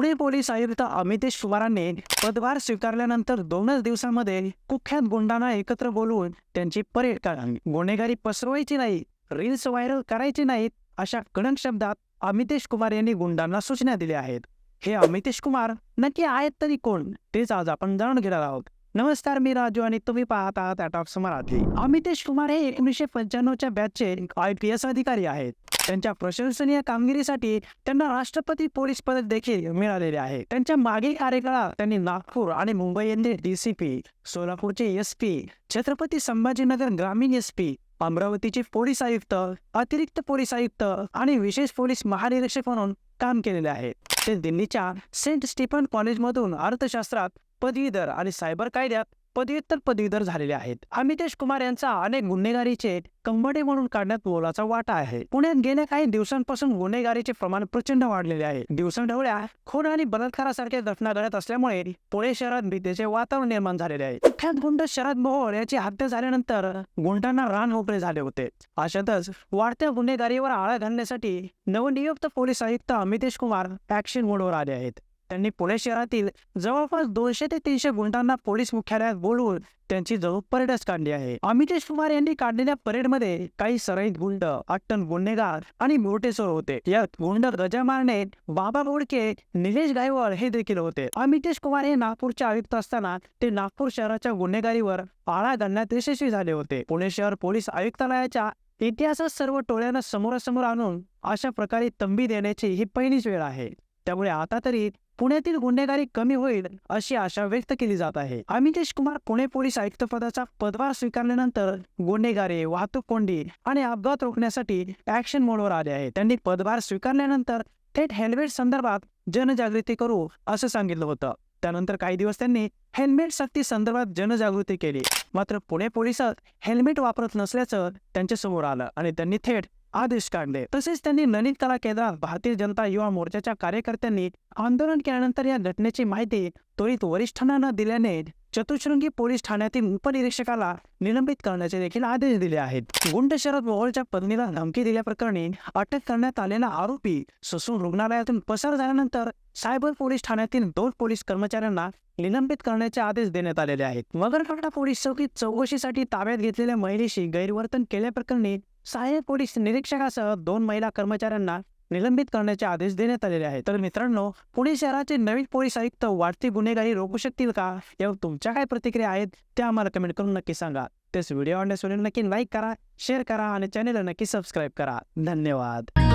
Pune police आयुक्त अमितेश कुमारांनी पदभार स्वीकारल्यानंतर दोनच दिवसांमध्ये कुख्यात गुंडांना एकत्र बोलवून त्यांची परेड काढली गुन्हेगारी पसरवायची नाही रील्स व्हायरल करायची नाहीत अशा कडक शब्दात अमितेश कुमार यांनी गुंडांना सूचना दिल्या आहेत. हे अमितेश कुमार नक्की आहेत तरी कोण तेच आज आपण जाणून घेणार आहोत. नमस्कार मी राजू आणि तुम्ही पाहत आहात ॲट मराठी. अमितेश कुमार हे एकोणीसशे पंच्याण्णवच्या बॅचचे आय पी एस अधिकारी आहेत. त्यांच्या प्रशंसनीय कामगिरीसाठी त्यांना राष्ट्रपती पोलीस पदक देखील मिळालेले आहे. त्यांच्या मागील कार्यकाळात त्यांनी नागपूर आणि मुंबई येथील डीसीपी सोलापूरचे एस पी छत्रपती संभाजीनगर ग्रामीण एस पी अमरावतीचे पोलीस आयुक्त अतिरिक्त पोलीस आयुक्त आणि विशेष पोलीस महानिरीक्षक म्हणून काम केलेले आहे ते दिल्लीच्या सेंट स्टीफन कॉलेजमधून अर्थशास्त्रात पदवीधर आणि सायबर कायद्यात पदव्युत्तर पदवीधर झालेले आहेत. अमितेश कुमार यांचा अनेक गुन्हेगारीचे कंबडे म्हणून काढण्यात मोलाचा वाटा आहे. पुण्यात गेल्या काही दिवसांपासून गुन्हेगारीचे प्रमाण प्रचंड वाढलेले आहे. दिवसांढवळ्या खून आणि बलात्कारासारख्या घटना घडत असल्यामुळे पुणे शहरात भीतीचे वातावरण निर्माण झालेले आहे. कुख्यात गुंड शरद मोहोळ याची हत्या झाल्यानंतर गुंडांना रान मोकळे झाले होते. अशातच वाढत्या गुन्हेगारीवर आळा घालण्यासाठी नवनियुक्त पोलीस आयुक्त अमितेश कुमार ऍक्शन मोडवर आले आहेत. त्यांनी पुणे शहरातील जवळपास दोनशे ते तीनशे गुंडांना पोलीस मुख्यालयात बोलवून त्यांची जवळ परेडच काढली आहे. अमितेश कुमार यांनी काढलेल्या परेडमध्ये काही सराईत गुंड अट्टन गुन्हेगार आणि मोठेसोर होते. यात गुंड गजा मारणे बाबा बोडके निलेश गायवळ हे देखील होते. अमितेश कुमार हे नागपूरचे आयुक्त असताना ते नागपूर शहराच्या गुन्हेगारीवर आळा घालण्यात यशस्वी झाले होते. पुणे शहर पोलीस आयुक्तालयाच्या इतिहासात सर्व टोळ्यांना समोरासमोर आणून अशा प्रकारे तंबी देण्याची ही पहिलीच वेळ आहे. त्यामुळे आता तरी पुण्यातील गुन्हेगारी कमी होईल अशी आशा व्यक्त केली जात आहे. अमितेश कुमार पुणे पोलीस आयुक्त पदाचा पदभार स्वीकारल्यानंतर गुन्हेगारी वाहतूक कोंडी आणि अपघात रोखण्यासाठी ऍक्शन मोडवर आले आहे त्यांनी पदभार स्वीकारल्यानंतर थेट हेल्मेट संदर्भात जनजागृती करू असं सांगितलं होतं. त्यानंतर काही दिवस त्यांनी हेल्मेट सक्ती संदर्भात जनजागृती केली. मात्र पुणे पोलिसात हेल्मेट वापरत नसल्याचं त्यांच्यासमोर आलं आणि त्यांनी थेट आदेश काढले. तसेच त्यांनी ललित कला केंद्रात भारतीय जनता युवा मोर्चाच्या कार्यकर्त्यांनी आंदोलन केल्यानंतर या घटनेची माहिती त्वरित वरिष्ठांना न दिल्याने चतुशृंगी पोलीस ठाण्यातील उपनिरीक्षकाला निलंबित करण्याचे देखील आदेश दिले आहेत. गुंड शरद मोहोळच्या पत्नीला धमकी दिल्याप्रकरणी अटक करण्यात आलेला आरोपी ससून रुग्णालयातून पसार झाल्यानंतर सायबर पोलीस ठाण्यातील दोन पोलीस कर्मचाऱ्यांना निलंबित करण्याचे आदेश देण्यात आलेले आहेत. मगरफाटा पोलीस चौकीत चौकशीसाठी ताब्यात घेतलेल्या महिलेशी गैरवर्तन केल्याप्रकरणी सहाय्यक पोलीस निरीक्षकासह दोन महिला कर्मचाऱ्यांना निलंबित करण्याचे आदेश देण्यात आलेले आहेत. तर मित्रांनो पुणे शहराचे नवीन पोलीस आयुक्त वाढती गुन्हेगारी रोखू शकतील का? यावर तुमच्या काय प्रतिक्रिया आहेत त्या आम्हाला कमेंट करून नक्की सांगा. तेच व्हिडिओ आवडल्यास नक्की लाईक करा शेअर करा आणि चॅनेलला नक्की सबस्क्राईब करा. धन्यवाद.